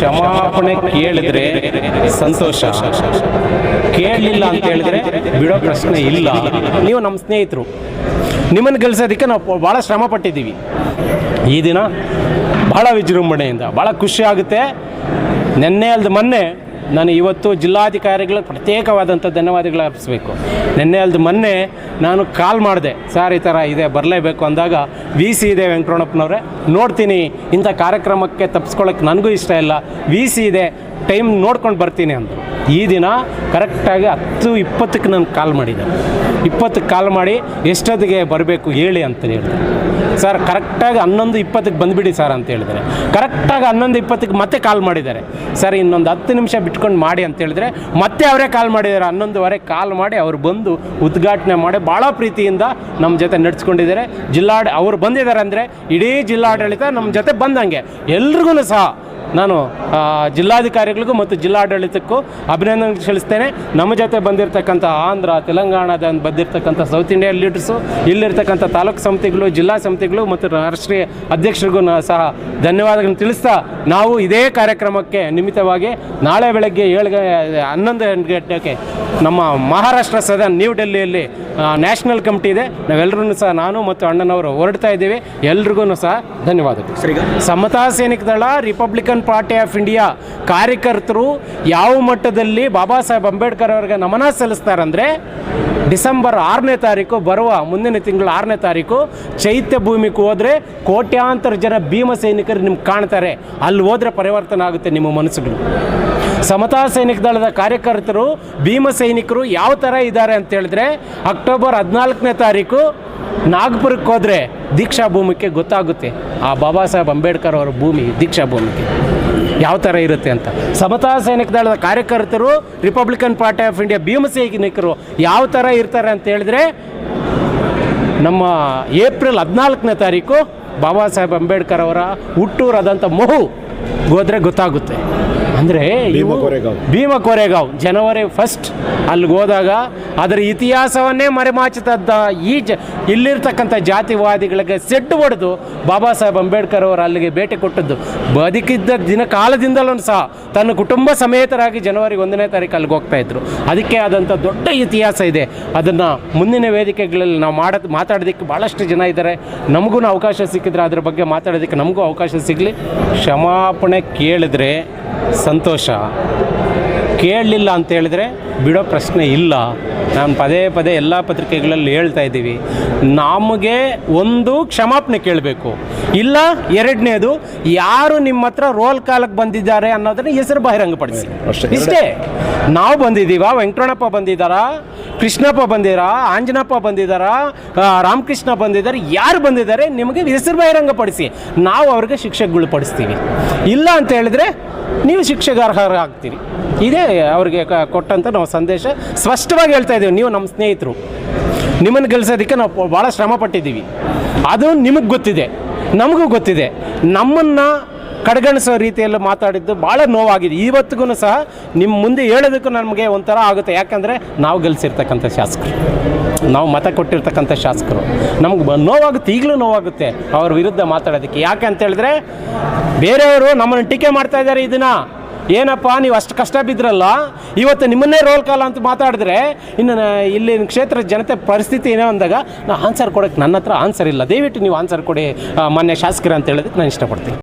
ಕ್ಷಮಾಪಣೆ ಕೇಳಿದ್ರೆ ಸಂತೋಷ. ಕೇಳಲಿಲ್ಲ ಅಂತ ಹೇಳಿದ್ರೆ ಬಿಡೋ ಪ್ರಶ್ನೆ ಇಲ್ಲ. ನೀವು ನಮ್ಮ ಸ್ನೇಹಿತರು. ನಿಮ್ಮನ್ನು ಗೆಲ್ಸೋದಕ್ಕೆ ನಾವು ಭಾಳ ಶ್ರಮ ಪಟ್ಟಿದ್ದೀವಿ ಈ ದಿನ ಭಾಳ ವಿಜೃಂಭಣೆಯಿಂದ ಭಾಳ ಖುಷಿ ಆಗುತ್ತೆ. ನೆನ್ನೆ ಅಲ್ದ ಮೊನ್ನೆ ನಾನು ಇವತ್ತು ಜಿಲ್ಲಾಧಿಕಾರಿಗಳಿಗೆ ಪ್ರತ್ಯೇಕವಾದಂಥ ಧನ್ಯವಾದಗಳು ಅರ್ಪಿಸಬೇಕು. ನಿನ್ನೆ ಅಲ್ಲದ ಮೊನ್ನೆ ನಾನು ಕಾಲ್ ಮಾಡಿದೆ, ಸರ್ ಈ ಥರ ಇದೆ, ಬರಲೇಬೇಕು ಅಂದಾಗ ವಿ ಸಿ ಇದೆ ವೆಂಕಟರಮಣಪ್ಪನವ್ರೆ, ನೋಡ್ತೀನಿ, ಇಂಥ ಕಾರ್ಯಕ್ರಮಕ್ಕೆ ತಪ್ಪಿಸ್ಕೊಳ್ಳೋಕ್ಕೆ ನನಗೂ ಇಷ್ಟ ಇಲ್ಲ, ವಿ ಸಿ ಇದೆ ಟೈಮ್ ನೋಡ್ಕೊಂಡು ಬರ್ತೀನಿ ಅಂತ ಈ ದಿನ ಕರೆಕ್ಟಾಗಿ ಹತ್ತು ಇಪ್ಪತ್ತಕ್ಕೆ ನಾನು ಕಾಲ್ ಮಾಡಿದ್ದೆ ಇಪ್ಪತ್ತಕ್ಕೆ ಕಾಲ್ ಮಾಡಿ ಎಷ್ಟೊತ್ತಿಗೆ ಬರಬೇಕು ಹೇಳಿ ಅಂತ ಹೇಳಿದೆ ಸರ್, ಕರೆಕ್ಟಾಗಿ ಹನ್ನೊಂದು ಇಪ್ಪತ್ತಕ್ಕೆ ಬಂದುಬಿಡಿ ಸರ್ ಅಂತ ಹೇಳಿದ್ದಾರೆ. ಕರೆಕ್ಟಾಗಿ ಹನ್ನೊಂದು ಇಪ್ಪತ್ತಕ್ಕೆ ಮತ್ತೆ ಕಾಲ್ ಮಾಡಿದ್ದಾರೆ. ಸರ್, ಇನ್ನೊಂದು ಹತ್ತು ನಿಮಿಷ ಬಿಟ್ಕೊಂಡು ಮಾಡಿ ಅಂತ ಹೇಳಿದ್ರೆ ಮತ್ತೆ ಅವರೇ ಕಾಲ್ ಮಾಡಿದ್ದಾರೆ. ಹನ್ನೊಂದುವರೆ ಕಾಲ್ ಮಾಡಿ ಅವರು ಬಂದು ಉದ್ಘಾಟನೆ ಮಾಡಿ ಭಾಳ ಪ್ರೀತಿಯಿಂದ ನಮ್ಮ ಜೊತೆ ನಡೆಸ್ಕೊಂಡಿದ್ದಾರೆ. ಜಿಲ್ಲಾಡ, ಅವರು ಬಂದಿದ್ದಾರೆ ಅಂದರೆ ಇಡೀ ಜಿಲ್ಲಾಡಳಿತ ನಮ್ಮ ಜೊತೆ ಬಂದಂಗೆ. ಎಲ್ರಿಗೂ ಸಹ ನಾನು ಜಿಲ್ಲಾಧಿಕಾರಿಗಳಿಗೂ ಮತ್ತು ಜಿಲ್ಲಾಡಳಿತಕ್ಕೂ ಅಭಿನಂದನೆ ಸಲ್ಲಿಸ್ತೇನೆ. ನಮ್ಮ ಜೊತೆ ಬಂದಿರತಕ್ಕಂಥ ಆಂಧ್ರ ತೆಲಂಗಾಣದ ಬಂದಿರತಕ್ಕಂಥ ಸೌತ್ ಇಂಡಿಯನ್ ಲೀಡರ್ಸು ಇಲ್ಲಿರ್ತಕ್ಕಂಥ ತಾಲೂಕು ಸಮಿತಿಗಳು ಜಿಲ್ಲಾ ಸಮಿತಿಗಳು ಮತ್ತು ರಾಷ್ಟ್ರೀಯ ಅಧ್ಯಕ್ಷರಿಗೂ ಸಹ ಧನ್ಯವಾದಗಳನ್ನು ತಿಳಿಸ್ತಾ ನಾವು ಇದೇ ಕಾರ್ಯಕ್ರಮಕ್ಕೆ ನಿಮಿತ್ತವಾಗಿ ನಾಳೆ ಬೆಳಗ್ಗೆ ಏಳು ಹನ್ನೊಂದು ಗಂಟೆಗೆ ನಮ್ಮ ಮಹಾರಾಷ್ಟ್ರ ಸದನ್ ನ್ಯೂ ಡೆಲ್ಲಿಯಲ್ಲಿ ನ್ಯಾಷನಲ್ ಕಮಿಟಿ ಇದೆ. ನಾವೆಲ್ಲರೂ ಸಹ ನಾನು ಮತ್ತು ಅಣ್ಣನವರು ಹೊರಡ್ತಾ ಇದ್ದೀವಿ. ಎಲ್ರಿಗೂ ಸಹ ಧನ್ಯವಾದಗಳು. ಸಮತಾ ಸೈನಿಕ ದಳ ರಿಪಬ್ಲಿಕನ್ ಪಾರ್ಟಿ ಆಫ್ ಇಂಡಿಯಾ ಕಾರ್ಯಕರ್ತರು ಯಾವ ಮಟ್ಟದಲ್ಲಿ ಬಾಬಾ ಸಾಹೇಬ್ ಅಂಬೇಡ್ಕರ್ ಅವರಿಗೆ ನಮನ ಸಲ್ಲಿಸ್ತಾರಂದ್ರೆ ಡಿಸೆಂಬರ್ ಆರನೇ ತಾರೀಕು ಬರುವ ಮುಂದಿನ ತಿಂಗಳು ಆರನೇ ತಾರೀಕು ಚೈತ್ಯ ಭೂಮಿಗೆ ಹೋದರೆ ಕೋಟ್ಯಾಂತರ ಜನ ಭೀಮ ಸೈನಿಕರು ನಿಮ್ಗೆ ಕಾಣ್ತಾರೆ. ಅಲ್ಲಿ ಹೋದರೆ ಪರಿವರ್ತನೆ ಆಗುತ್ತೆ ನಿಮ್ಮ ಮನಸ್ಸುಗಳು. ಸಮತಾ ಸೈನಿಕ ದಳದ ಕಾರ್ಯಕರ್ತರು, ಭೀಮ ಸೈನಿಕರು ಯಾವ ಥರ ಇದ್ದಾರೆ ಅಂತ ಹೇಳಿದ್ರೆ, ಅಕ್ಟೋಬರ್ ಹದಿನಾಲ್ಕನೇ ತಾರೀಕು ನಾಗ್ಪುರಕ್ಕೆ ಹೋದರೆ ದೀಕ್ಷಾ ಭೂಮಿಗೆ ಗೊತ್ತಾಗುತ್ತೆ. ಆ ಬಾಬಾ ಸಾಹೇಬ್ ಅಂಬೇಡ್ಕರ್ ಅವರ ಭೂಮಿ ದೀಕ್ಷಾ ಭೂಮಿಗೆ. ಯಾವ ಥರ ಇರುತ್ತೆ ಅಂತ. ಸಮತಾ ಸೈನಿಕ ದಳದ ಕಾರ್ಯಕರ್ತರು Republican party of India Bhim ಸೈನಿಕರು ಯಾವ ಥರ ಇರ್ತಾರೆ ಅಂತ ಹೇಳಿದ್ರೆ, ನಮ್ಮ ಏಪ್ರಿಲ್ ಹದಿನಾಲ್ಕನೇ ತಾರೀಕು ಬಾಬಾ ಸಾಹೇಬ್ ಅಂಬೇಡ್ಕರ್ ಅವರ ಹುಟ್ಟೂರಾದಂಥ ಮಹು ಹೋದ್ರೆ ಗೊತ್ತಾಗುತ್ತೆ. ಅಂದರೆ ಭೀಮ ಕೊರೆಗಾವ್. ಭೀಮ ಕೋರೆಗಾಂವ್. ಜನವರಿ ಫಸ್ಟ್ ಅಲ್ಲಿಗೆ ಹೋದಾಗ ಅದರ ಇತಿಹಾಸವನ್ನೇ ಮರೆಮಾಚುತ್ತದ್ದ ಈ ಜ ಇಲ್ಲಿರ್ತಕ್ಕಂಥ ಜಾತಿವಾದಿಗಳಿಗೆ ಸೆಡ್ಡು ಹೊಡೆದು ಬಾಬಾ ಸಾಹೇಬ್ ಅಂಬೇಡ್ಕರ್ ಅವರು ಅಲ್ಲಿಗೆ ಭೇಟಿ ಕೊಟ್ಟದ್ದು. ಬದುಕಿದ್ದ ದಿನ ಕಾಲದಿಂದಲೂ ಸಹ ತನ್ನ ಕುಟುಂಬ ಸಮೇತರಾಗಿ ಜನವರಿ ಒಂದನೇ ತಾರೀಕು ಅಲ್ಲಿಗೆ ಹೋಗ್ತಾ ಇದ್ರು. ಅದಕ್ಕೆ ಆದಂಥ ದೊಡ್ಡ ಇತಿಹಾಸ ಇದೆ. ಅದನ್ನು ಮುಂದಿನ ವೇದಿಕೆಗಳಲ್ಲಿ ನಾವು ಮಾಡೋದು ಮಾತಾಡೋದಕ್ಕೆ ಭಾಳಷ್ಟು ಜನ ಇದ್ದಾರೆ. ನಮಗೂ ಅವಕಾಶ ಸಿಕ್ಕಿದ್ರೆ ಅದ್ರ ಬಗ್ಗೆ ಮಾತಾಡೋದಕ್ಕೆ ನಮಗೂ ಅವಕಾಶ ಸಿಗಲಿ. ಕ್ಷಮಾಪಣೆ ಕೇಳಿದ್ರೆ ಸಂತೋಷ. ಕೇಳಲಿಲ್ಲ ಅಂತ ಹೇಳಿದ್ರೆ ಬಿಡೋ ಪ್ರಶ್ನೆ ಇಲ್ಲ. ನಾನು ಪದೇ ಪದೇ ಎಲ್ಲ ಪತ್ರಿಕೆಗಳಲ್ಲಿ ಹೇಳ್ತಾ ಇದ್ದೀವಿ. ನಮಗೆ ಒಂದು ಕ್ಷಮಾಪಣೆ ಕೇಳಬೇಕು. ಇಲ್ಲ ಎರಡನೇದು ಯಾರು ನಿಮ್ಮ ಹತ್ರ ರೋಲ್ ಕಾಲಕ್ಕೆ ಬಂದಿದ್ದಾರೆ ಅನ್ನೋದನ್ನ ಹೆಸರು ಬಹಿರಂಗಪಡಿಸಿ. ಅಷ್ಟೇ. ಇಷ್ಟೇ. ನಾವು ಬಂದಿದ್ದೀವ ವೆಂಕಟರಣಪ್ಪ ಬಂದಿದ್ದಾರಾ ಕೃಷ್ಣಪ್ಪ ಬಂದಿರಾ ಆಂಜನಪ್ಪ ಬಂದಿದ್ದಾರಾ ರಾಮಕೃಷ್ಣ ಬಂದಿದ್ದಾರೆ ಯಾರು ಬಂದಿದ್ದಾರೆ ನಿಮಗೆ ಹೆಸರು ಬಹಿರಂಗಪಡಿಸಿ. ನಾವು ಅವ್ರಿಗೆ ಶಿಕ್ಷೆಗಳು ಪಡಿಸ್ತೀವಿ ಇಲ್ಲ ಅಂತ ಹೇಳಿದ್ರೆ ನೀವು ಶಿಕ್ಷೆಗಾರ್ಹರಾಗ್ತೀರಿ. ಇದೇ ಅವರಿಗೆ ಕೊಟ್ಟಂಥ ನಾವು ಸಂದೇಶ ಸ್ಪಷ್ಟವಾಗಿ ಹೇಳ್ತಾ ಇದ್ದೀವಿ. ನೀವು ನಮ್ಮ ಸ್ನೇಹಿತರು. ನಿಮ್ಮನ್ನು ಗೆಲ್ಸೋದಕ್ಕೆ ನಾವು ಭಾಳ ಶ್ರಮ ಪಟ್ಟಿದ್ದೀವಿ ಅದು ನಿಮಗೆ ಗೊತ್ತಿದೆ. ನಮಗೂ ಗೊತ್ತಿದೆ. ನಮ್ಮನ್ನು ಕಡೆಗಣಿಸೋ ರೀತಿಯಲ್ಲಿ ಮಾತಾಡಿದ್ದು ಭಾಳ ನೋವಾಗಿದೆ. ಇವತ್ತಿಗೂ ಸಹ ನಿಮ್ಮ ಮುಂದೆ ಹೇಳೋದಕ್ಕೂ ನಮಗೆ ಒಂಥರ ಆಗುತ್ತೆ. ಯಾಕಂದರೆ ನಾವು ಗೆಲ್ಸಿರ್ತಕ್ಕಂಥ ಶಾಸಕರು. ನಾವು ಮತ ಕೊಟ್ಟಿರ್ತಕ್ಕಂಥ ಶಾಸಕರು. ನಮ್ಗೆ ನೋವಾಗುತ್ತೆ, ಈಗಲೂ ನೋವಾಗುತ್ತೆ ಅವ್ರ ವಿರುದ್ಧ ಮಾತಾಡೋದಕ್ಕೆ. ಯಾಕೆ ಅಂತ ಹೇಳಿದ್ರೆ, ಬೇರೆಯವರು ನಮ್ಮನ್ನು ಟೀಕೆ ಮಾಡ್ತಾ ಇದ್ದಾರೆ ಇದನ್ನ ಏನಪ್ಪ, ನೀವು ಅಷ್ಟು ಕಷ್ಟ ಬಿದ್ರಲ್ಲ ಇವತ್ತು ನಿಮ್ಮನ್ನೇ ರೋಲ್ ಕಾಲ ಅಂತ ಮಾತಾಡಿದ್ರೆ, ಇನ್ನು ಇಲ್ಲಿ ಕ್ಷೇತ್ರದ ಜನತೆ ಪರಿಸ್ಥಿತಿ ಏನೋ ಅಂದಾಗ, ನಾ ಆನ್ಸರ್ ಕೊಡೋಕ್ಕೆ ನನ್ನ ಹತ್ರ ಆನ್ಸರ್ ಇಲ್ಲ. ದಯವಿಟ್ಟು ನೀವು ಆನ್ಸರ್ ಕೊಡಿ ಮಾನ್ಯ ಶಾಸಕರು ಅಂತ ಹೇಳೋದಕ್ಕೆ ನಾನು ಇಷ್ಟಪಡ್ತೀನಿ.